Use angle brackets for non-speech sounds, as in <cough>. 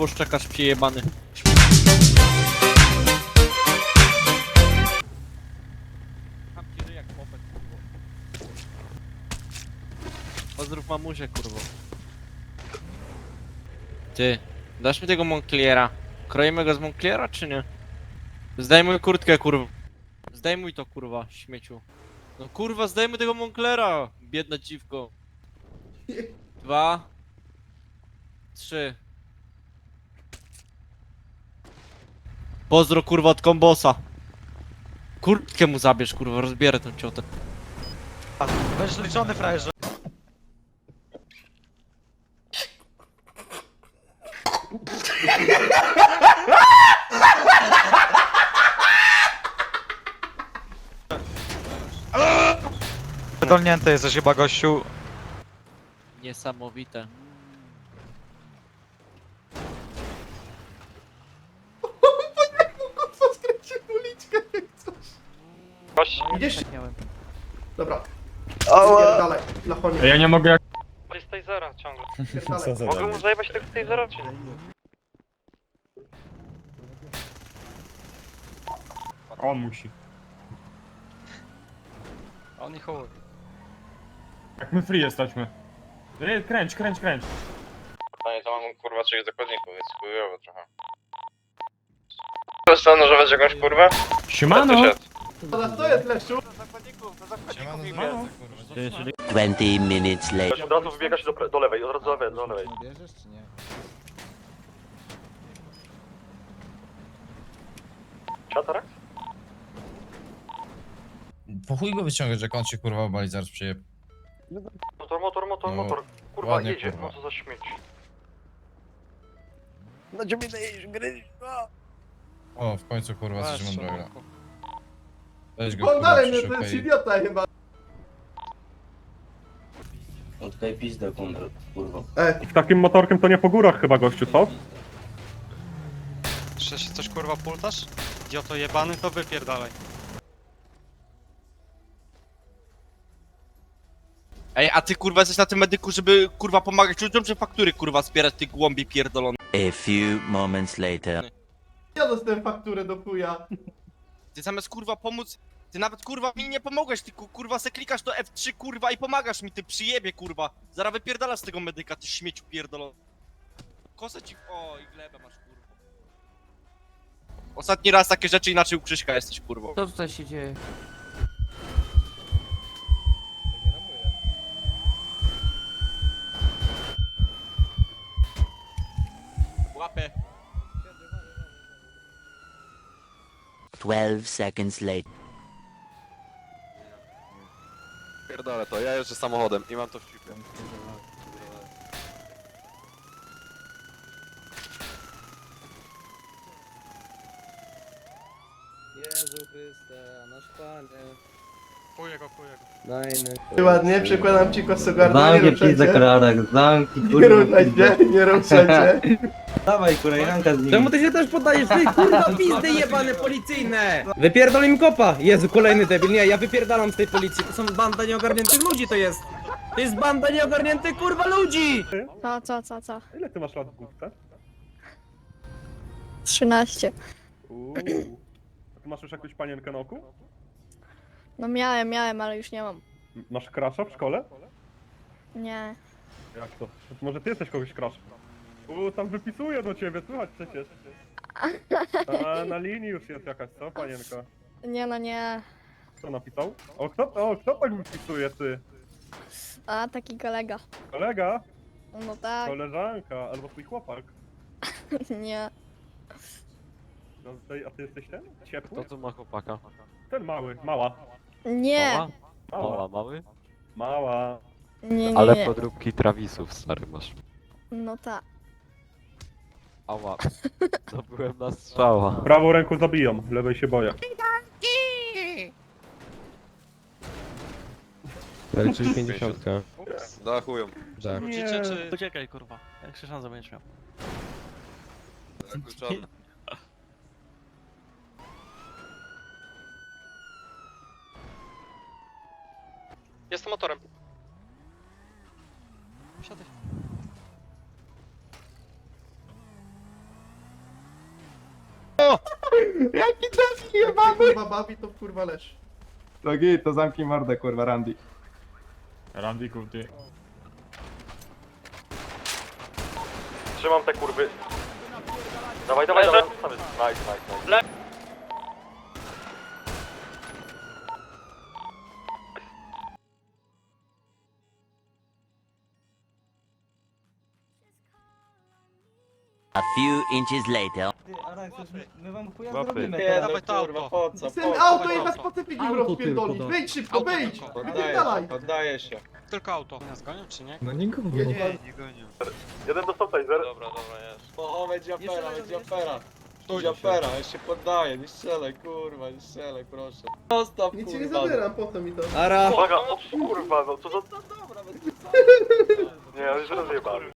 kurwo szczekasz przyjebany. Pozdrów mamusię, kurwo. Ty, dasz mi tego Moncliera? Kroimy go z Moncliera, czy nie? Zdejmuj kurtkę, kurwa. Zdejmuj to, kurwa, śmieciu. No kurwa, zdejmuj tego Monclera, biedna dziwko. Dwa. Trzy. Pozdro, kurwa, od kombosa. Kurtkę mu zabierz, kurwa, rozbierę tę ciotę. Będziesz liczony, frajerze. Dolnięty jesteś chyba, gościu. Niesamowite. Co skręcił uliczkę jak coś. Idziesz? Dobra. Pierdalaj, lachonie, Ja nie mogę jak... Jest tasera ciągle. <laughs> Mogę mu zajebać tego tasera, czy nie? On musi. On i chuj. Jak my free jesteśmy. Ej, kręć, kręć, kręć. Panie, to mam kurwa trzech zakładników, więc chujowo trochę. To stanożować jakąś kurwę? Siemano! Teraz to jest Leszczu. Siemano. 20 minutes later. Od razu wybiegasz do, do lewej, od razu do lewej, do lewej. Bierzesz czy nie? Czatarak? Po chuj go wyciągać, jak on się kurwa obali, zaraz przyjeb. Motor, motor, motor, No, motor. Kurwa, ładnie, jedzie, kurwa. no co za śmieć. O, w końcu kurwa coś mądrego. Weź go On kurwa dalej mnie, to jest i- idiota chyba. Odkaj pizdę, Konrad, kurwa. E, Z takim motorkiem to nie po górach chyba gościu, co? Czy się coś kurwa pultasz? Idioto jebany, to wypierdalaj. Ej, a ty kurwa jesteś na tym medyku, żeby kurwa pomagać ludziom, czy faktury kurwa zbierać tych głąbi pierdolony? A few moments later. ja dostałem fakturę do chuja. Ty zamiast kurwa pomóc, ty nawet kurwa mi nie pomogłeś, ty ku- kurwa se klikasz do F3 kurwa i pomagasz mi, ty przyjebie kurwa. Zaraz wypierdalasz z tego medyka, ty śmieciu pierdolony. Kosę ci, o i glebę masz kurwa. Ostatni raz takie rzeczy inaczej u Krzyśka jesteś kurwo. Co tutaj się dzieje? Łapę. 12 seconds later. Pierdolę to, ja jeżdżę samochodem i mam to w cipie. Jezu Chryste, nasz Panie. Chuję go, chuję go. Dajny. Ładnie, przykładam ci kosogardę, nie Zamknij ruszaj pizdę się. krarak, zamknij Nie kurwa ruszaj pizdę. się, nie ruszaj <laughs> Dawaj kurejranka z nimi. Czemu ty się też podajesz? Ty kurwa <laughs> pizdy jebane policyjne! Wypierdol im kopa! Jezu, kolejny debil, nie, ja wypierdalam z tej policji, to są banda nieogarniętych ludzi to jest! To jest banda nieogarniętych kurwa ludzi! Co, co, co, co? Ile ty masz lat w główce? 13. Uuu. A ty masz już jakąś panienkę na oku? No miałem, miałem, ale już nie mam. Masz krasza w szkole? Nie. Jak to? To Może ty jesteś kogoś crash? Uuu, tam wypisuje do ciebie, słychać przecież. A na linii już jest jakaś, co, panienka? Nie, no nie. Kto napisał? O, kto, o, kto tak wypisuje, ty? A, taki kolega. Kolega? No tak, Koleżanka, albo twój chłopak. <laughs> nie. No, ty- a ty jesteś ten? Ciepły? tu ma chłopaka? Ten mały, mała. Nie. Mała, mały? mała. Nie, nie, nie. podróbki Travisów stary masz. No tak. Ała. <laughs> To byłem na strzała. Prawą ręką zabiją, lewej się boję. Leci 50. Dachują. Wrócicie, czy... Uciekaj kurwa, jak się szansa będziesz miał. Zakluczony. Jestem motorem. Siadaj. Jaki trafi jebany! kurwa bawi, to kurwa leż. To git, to zamknij mordę, kurwa, Randy. Randy Kuti. Trzymam te kurwy. Dawaj, dawaj, dawaj. Nice, nice, nice. A few inches later. My wam chuja Łapy. zrobimy Nie, teraz. dawaj to auto. Po co? Ten Po auto jechać auto. pacyfik im Auto rozpierdolić. tylko, Wyjdź szybko, Auto wyjdź! tylko. Wypierdalaj! Poddaję się. Tylko auto. Nas gonią czy nie? No nie gówno. Jedzie. Jeden dostał taser. Dobra, dobra, jest. O, będzie Jeszcze afera, raz, będzie jeszcze afera. Stój Będzie afera, ja się poddaję, nie strzelaj, kurwa, nie strzelaj, proszę. Zostaw, Nic ci nie kurwa. zabieram, po co mi to? Ara. Uwaga, o kurwa, no co za... Nie, on już rozjebany.